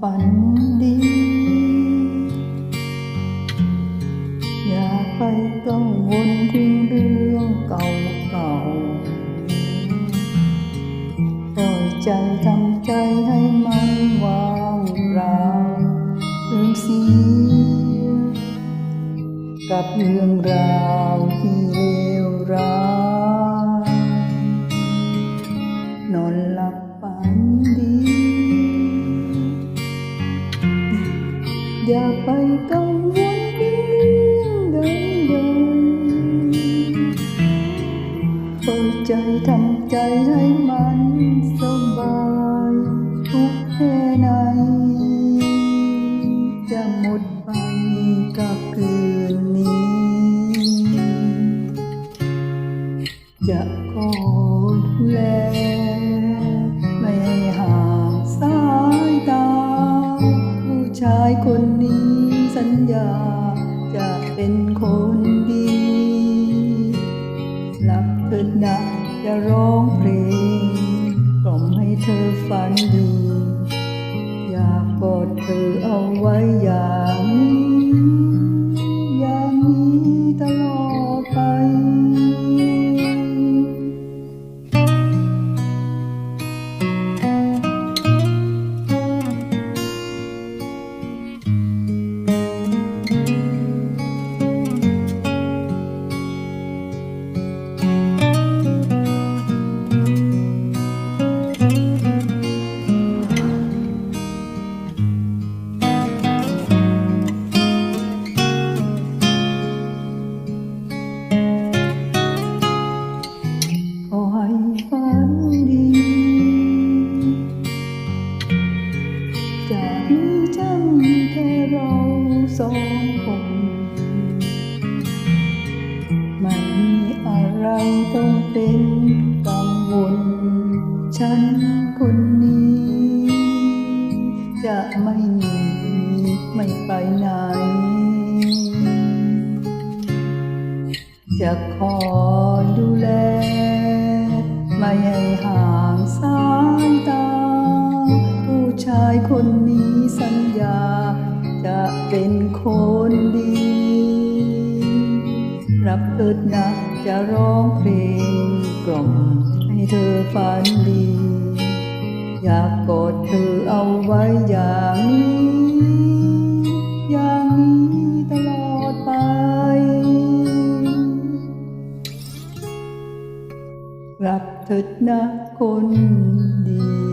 bắn đi. Nhà phải công vốn thiên đương cầu cầu. Rồi chạy thăm chạy hay mang hoàng ràng ương xí cặp hương ràng อย่าไปกังวลเรื่องใดๆเปิดใจทำใจให้มันสบายทุกแค่ไหน จะหมดไปกับคืนนี้ จะขอดูแล ไม่ให้ห่างสายตา ผู้ชายคนนี้สัญญา จะ เป็นคนดี หลับเถิดนะจะร้องเพลง กล่อมให้เธอฝันดี อยากกอดเธอเอาไว้อย่า สองคน ไม่มีอะไรต้องเป็นกังวล ฉันคนนี้ จะไม่หนีไม่ไปไหน จะคอยดูแล ไม่ให้ห่างสายตา ผู้ชายคนนี้ เป็นคนดี รับเถิดนะจะร้องเพลงกล่อมให้เธอฝันดี อยากกอดเธอเอาไว้อย่างนี้อย่างนี้ตลอดไป รับเถิดนะคนดี